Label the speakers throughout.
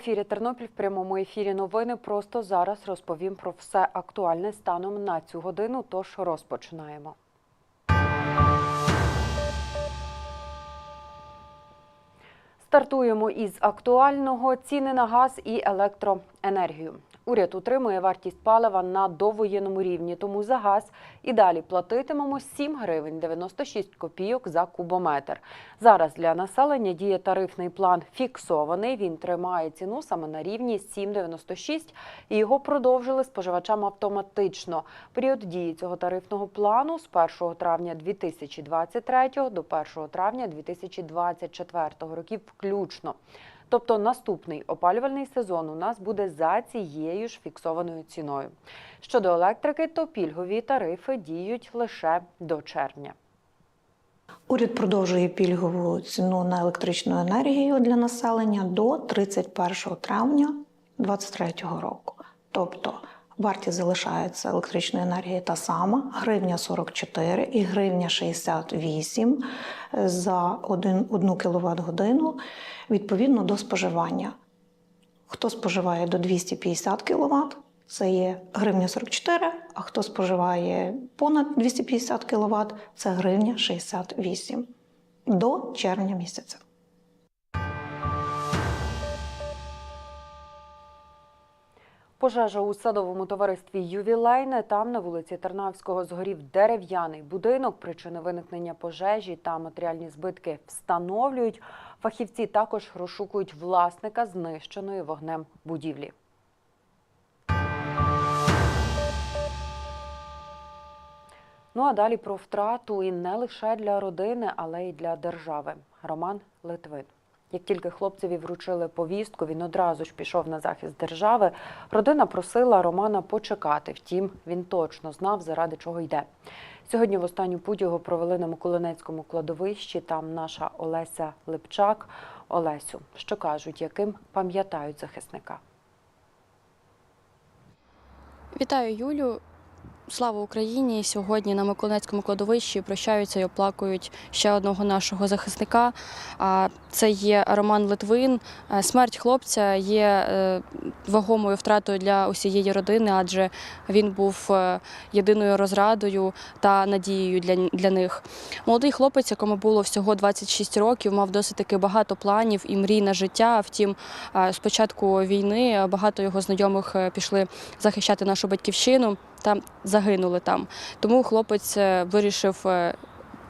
Speaker 1: Ефірі Тернопіль в прямому ефірі новини. Просто зараз розповім про все актуальне станом на цю годину. Тож розпочинаємо. Стартуємо із актуального ціни на газ і електроенергію. Уряд утримує вартість палива на довоєнному рівні, тому за газ і далі платитимемо 7 гривень 96 копійок за кубометр. Зараз для населення діє тарифний план фіксований. Він тримає ціну саме на рівні 7,96 і його продовжили споживачам автоматично. Період дії цього тарифного плану з 1 травня 2023 до 1 травня 2024 років включно. Тобто наступний опалювальний сезон у нас буде за цією ж фіксованою ціною. Щодо електрики, то пільгові тарифи діють лише до червня.
Speaker 2: Уряд продовжує пільгову ціну на електричну енергію для населення до 31 травня 2023 року. Тобто вартість залишається електричної енергії та сама гривня 44 і гривня 68 за 1, 1 кВт годину відповідно до споживання. Хто споживає до 250 кВт, це є гривня 44, а хто споживає понад 250 кВт, це гривня 68 до червня місяця.
Speaker 1: Пожежа у садовому товаристві Ювілейне. Там на вулиці Тернавського згорів дерев'яний будинок. Причини виникнення пожежі та матеріальні збитки встановлюють. Фахівці також розшукують власника знищеної вогнем будівлі. Ну а далі про втрату і не лише для родини, але й для держави. Роман Литвин. Як тільки хлопцеві вручили повістку, він одразу ж пішов на захист держави. Родина просила Романа почекати. Втім, він точно знав, заради чого йде. Сьогодні в останню путь його провели на Миколинецькому кладовищі. Там наша Олеся Липчак. Олесю, що кажуть, яким пам'ятають захисника.
Speaker 3: Вітаю Юлю. Слава Україні! Сьогодні на Миколаївському кладовищі прощаються і оплакують ще одного нашого захисника. Це є Роман Литвин. Е, Смерть хлопця є е, вагомою втратою для усієї родини, адже він був е, єдиною розрадою та надією для, для них. Молодий хлопець, якому було всього 26 років, мав досить таки багато планів і мрій на життя. Втім, е, з початку війни багато його знайомих пішли захищати нашу батьківщину та загинули там. Тому хлопець е, вирішив е,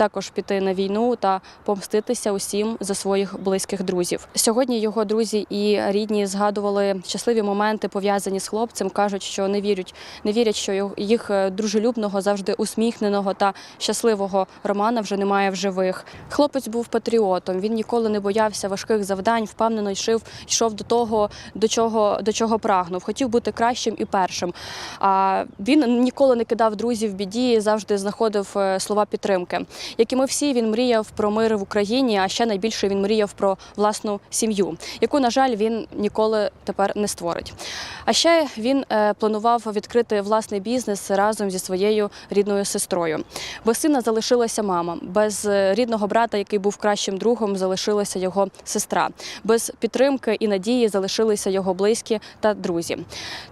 Speaker 3: також піти на війну та помститися усім за своїх близьких друзів. Сьогодні його друзі і рідні згадували щасливі моменти, пов'язані з хлопцем. кажуть, що не вірять, не вірять, що їх е, дружелюбного, завжди усміхненого та щасливого Романа вже немає в живих. Хлопець був патріотом. Він ніколи не боявся важких завдань, впевнено йшов, йшов до того, до чого до чого прагнув. Хотів бути кращим і першим. А він ніколи не кидав друзів в біді, завжди знаходив е, слова підтримки. Як і ми всі, він мріяв про мир в Україні, а ще найбільше він мріяв про власну сім'ю, яку, на жаль, він ніколи тепер не створить. А ще він е, планував відкрити власний бізнес разом зі своєю рідною сестрою. Без сина залишилася мама, без е, рідного брата, який був кращим другом, залишилася його сестра. Без підтримки і надії залишилися його близькі та друзі.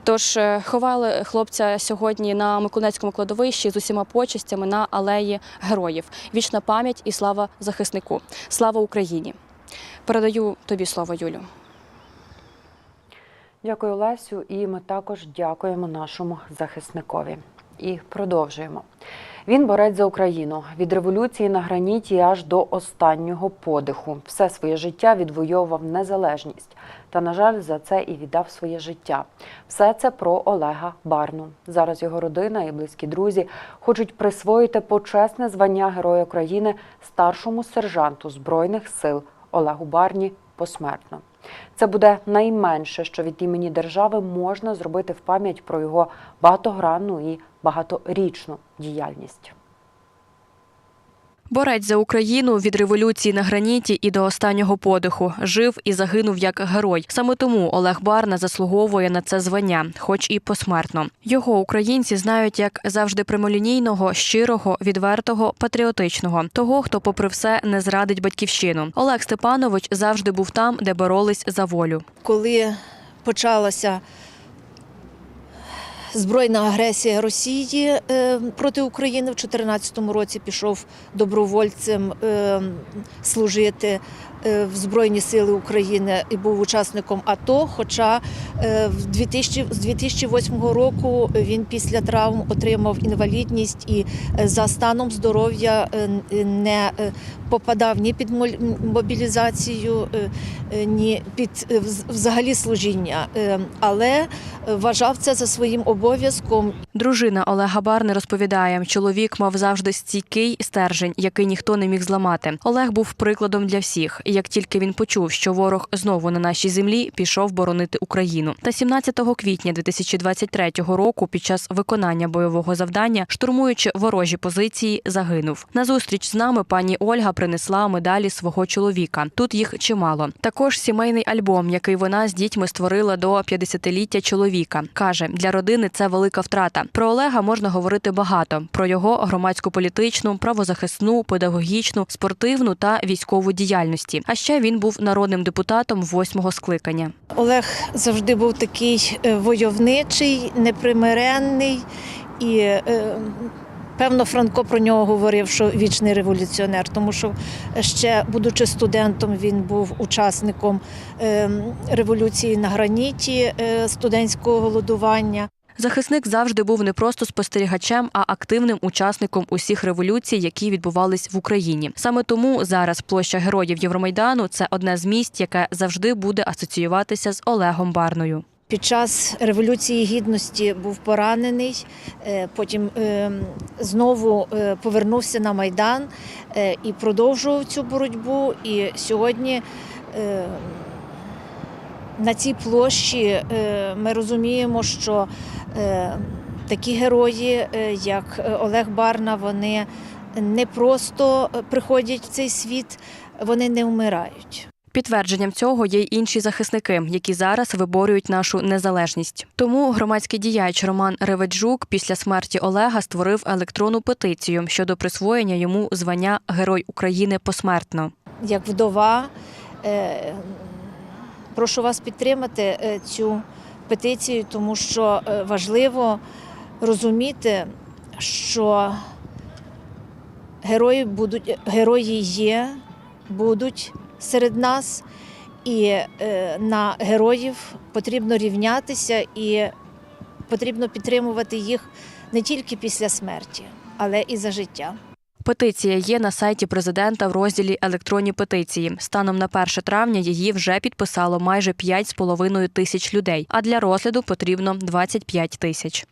Speaker 3: Тож е, ховали хлопця сьогодні на Миколаївському кладовищі з усіма почестями на алеї героїв. Вічна пам'ять і слава захиснику. Слава Україні! Передаю тобі слово, Юлю.
Speaker 1: Дякую, Лесю. І ми також дякуємо нашому захисникові. І продовжуємо. Він борець за Україну від революції на граніті аж до останнього подиху. Все своє життя відвоював незалежність. Та, на жаль, за це і віддав своє життя. Все це про Олега Барну. Зараз його родина і близькі друзі хочуть присвоїти почесне звання Героя України старшому сержанту Збройних сил Олегу Барні посмертно. Це буде найменше, що від імені держави можна зробити в пам'ять про його багатогранну і багаторічну діяльність.
Speaker 4: Борець за Україну від революції на граніті і до останнього подиху жив і загинув як герой. Саме тому Олег Барна заслуговує на це звання, хоч і посмертно. Його українці знають як завжди прямолінійного, щирого, відвертого, патріотичного, того, хто, попри все, не зрадить батьківщину. Олег Степанович завжди був там, де боролись за волю.
Speaker 5: коли почалася збройна агресія Росії е, проти України в 2014 році, пішов добровольцем е, служити в Збройні Сили України і був учасником АТО. Хоча е, в 2000, з 2008 року він після травм отримав інвалідність і е, за станом здоров'я е, не е, попадав ні під мобілізацію, е, е, ні під е, взагалі служіння, Е, але е, вважав це за своїм обов'язком
Speaker 4: Дружина Олега Барни розповідає, чоловік мав завжди стійкий стержень, який ніхто не міг зламати. Олег був прикладом для всіх. Як тільки він почув, що ворог знову на нашій землі, пішов боронити Україну. Та 17 квітня 2023 року, під час виконання бойового завдання, штурмуючи ворожі позиції, загинув. На зустріч з нами пані Ольга принесла медалі свого чоловіка. Тут їх чимало. Також сімейний альбом, який вона з дітьми створила до 50-ліття чоловіка. каже, для родини це велика втрата. Про Олега можна говорити багато: про його громадсько-політичну, правозахисну, педагогічну, спортивну та військову діяльності. А ще він був народним депутатом восьмого скликання.
Speaker 5: Олег завжди був такий е, войовничий, непримиренний і. е, Певно, Франко про нього говорив, що вічний революціонер, тому що ще, будучи студентом, він був учасником е, революції на граніті е, студентського голодування.
Speaker 4: Захисник завжди був не просто спостерігачем, а активним учасником усіх революцій, які відбувались в Україні. Саме тому зараз площа героїв Євромайдану це одне з місць, яке завжди буде асоціюватися з Олегом Барною.
Speaker 5: Під час революції гідності був поранений, е, потім е, знову е, повернувся на майдан і продовжував цю боротьбу. І сьогодні на цій площі ми розуміємо, що такі герої, е, як е, Олег Барна, вони не просто приходять в цей світ, вони не вмирають.
Speaker 4: Підтвердженням цього є й інші захисники, які зараз виборюють нашу незалежність. Тому громадський діяч Роман Реведжук після смерті Олега створив електронну петицію щодо присвоєння йому звання Герой України посмертно.
Speaker 5: як вдова. Е, Прошу вас підтримати е, цю петицію, тому що е, важливо розуміти, що герої будуть герої є, будуть серед нас, і е, на героїв потрібно рівнятися і потрібно підтримувати їх не тільки після смерті, але і за життя.
Speaker 4: Петиція є на сайті президента в розділі Електронні петиції. Станом на 1 травня її вже підписало майже 5,5 тисяч людей. А для розгляду потрібно 25 тисяч.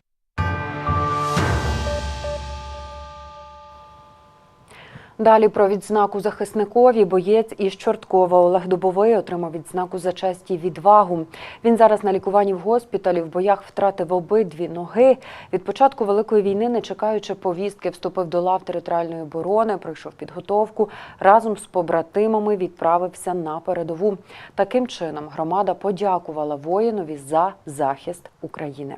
Speaker 1: Далі про відзнаку захисникові боєць із Чорткова Олег Дубовий отримав відзнаку за честь і відвагу. Він зараз на лікуванні в госпіталі. В боях втратив обидві ноги. Від початку великої війни, не чекаючи повістки, вступив до лав територіальної оборони, пройшов підготовку. Разом з побратимами відправився на передову. Таким чином громада подякувала воїнові за захист України.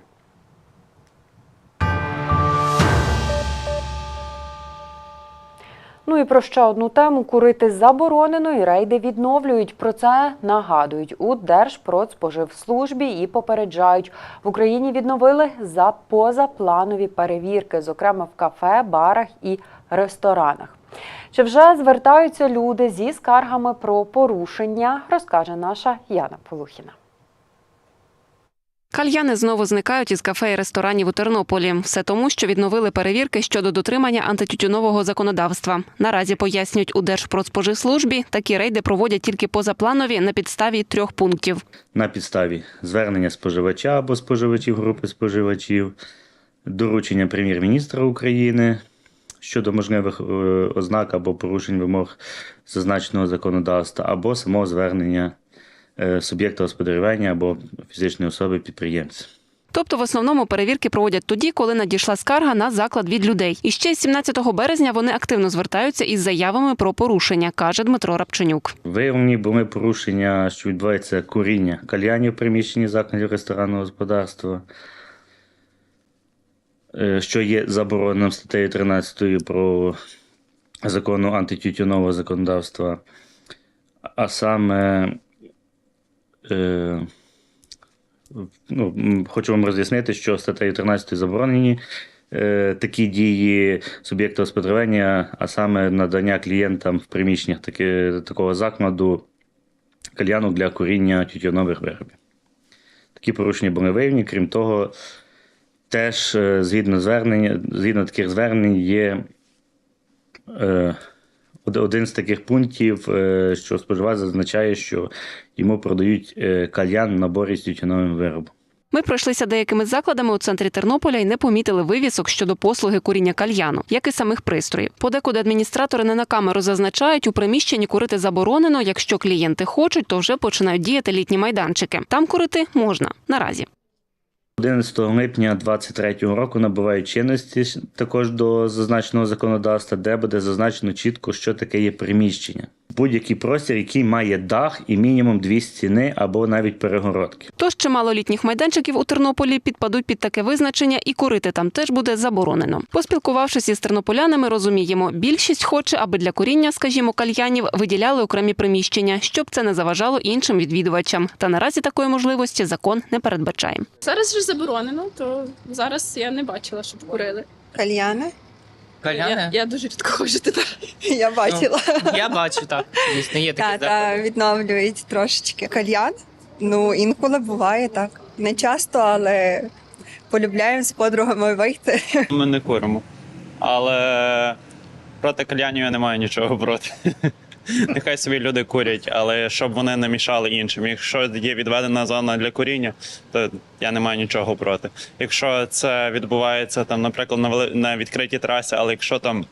Speaker 1: Ну і про ще одну тему курити заборонено і рейди відновлюють. Про це нагадують у Держпродспоживслужбі і попереджають. В Україні відновили за позапланові перевірки, зокрема в кафе, барах і ресторанах. Чи вже звертаються люди зі скаргами про порушення, розкаже наша Яна Полухіна.
Speaker 6: Кальяни знову зникають із кафе і ресторанів у Тернополі. Все тому, що відновили перевірки щодо дотримання антитютюнового законодавства. Наразі пояснюють у Держпродспоживслужбі, такі рейди проводять тільки позапланові на підставі трьох пунктів.
Speaker 7: на підставі звернення споживача або споживачів групи споживачів, доручення прем'єр-міністра України щодо можливих е, ознак або порушень вимог зазначеного законодавства, або самого звернення суб'єкта господарювання або фізичної особи підприємця.
Speaker 6: Тобто, в основному перевірки проводять тоді, коли надійшла скарга на заклад від людей. І ще 17 березня вони активно звертаються із заявами про порушення, каже Дмитро Рапченюк.
Speaker 7: Виявлені були порушення, що відбувається куріння кальянів в приміщенні закладів ресторанного господарства, е, що є забороненим статтею 13 про закону антитютюнового законодавства, а саме. Е, ну, хочу вам роз'яснити, що статтею 13 заборонені е, такі дії суб'єкта господарювання, а саме надання клієнтам в приміщеннях таки, такого закладу кальянок для куріння тютюнових виробів. Такі порушення були виявлені. Крім того, теж е, згідно звернення, згідно таких звернень є е, один з таких пунктів, е, що споживач зазначає, що йому продають е, кальян наборі з тютюновим виробом.
Speaker 6: Ми пройшлися деякими закладами у центрі Тернополя і не помітили вивісок щодо послуги куріння кальяну, як і самих пристроїв. Подекуди адміністратори не на камеру зазначають, у приміщенні курити заборонено. Якщо клієнти хочуть, то вже починають діяти літні майданчики. Там курити можна наразі.
Speaker 7: 11 липня 2023 року набувають чинності також до зазначеного законодавства, де буде зазначено чітко, що таке є приміщення. Будь-який простір, який має дах і мінімум дві стіни або навіть перегородки.
Speaker 6: Тож чимало літніх майданчиків у Тернополі підпадуть під таке визначення, і курити там теж буде заборонено. Поспілкувавшись із тернополянами, розуміємо, більшість хоче, аби для куріння, скажімо, кальянів виділяли окремі приміщення, щоб це не заважало іншим відвідувачам. Та наразі такої можливості закон не передбачає.
Speaker 8: Зараз же заборонено, то зараз я не бачила, щоб курили.
Speaker 9: Кальяни?
Speaker 8: Я,
Speaker 10: Кальяни?
Speaker 8: я дуже рідко ходжу туди.
Speaker 9: Я бачила.
Speaker 10: Я бачу, так. Дійсно, є
Speaker 9: Та,
Speaker 10: такі
Speaker 9: та,
Speaker 10: заходи.
Speaker 9: відновлюють трошечки. Кальян? Ну, інколи буває так. Не часто, але полюбляємо з подругами вийти.
Speaker 11: Ми не куримо. Але проти кальянів я не маю нічого проти. Нехай собі люди курять, але щоб вони не мішали іншим. Якщо є відведена зона для куріння, то я не маю нічого проти. Якщо це відбувається там, наприклад, на на відкритій трасі, але якщо там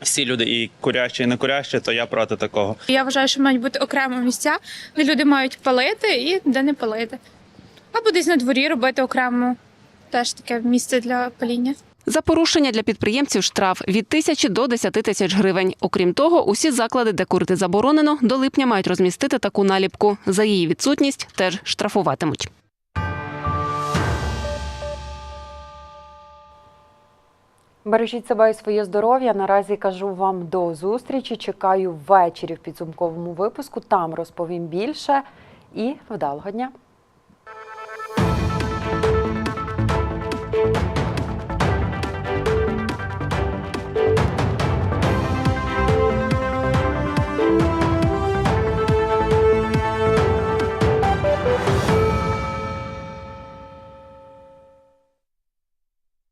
Speaker 11: всі люди і курящі, і не курящі, то я проти такого.
Speaker 8: Я вважаю, що мають бути окремо місця, де люди мають палити і де не палити. Або десь на дворі робити окремо теж таке місце для паління.
Speaker 6: За порушення для підприємців штраф від тисячі до 10 тисяч гривень. Окрім того, усі заклади, де курити заборонено, до липня мають розмістити таку наліпку. За її відсутність теж штрафуватимуть.
Speaker 1: Бережіть себе і своє здоров'я. Наразі кажу вам до зустрічі. Чекаю ввечері в підсумковому випуску. Там розповім більше і вдалого дня.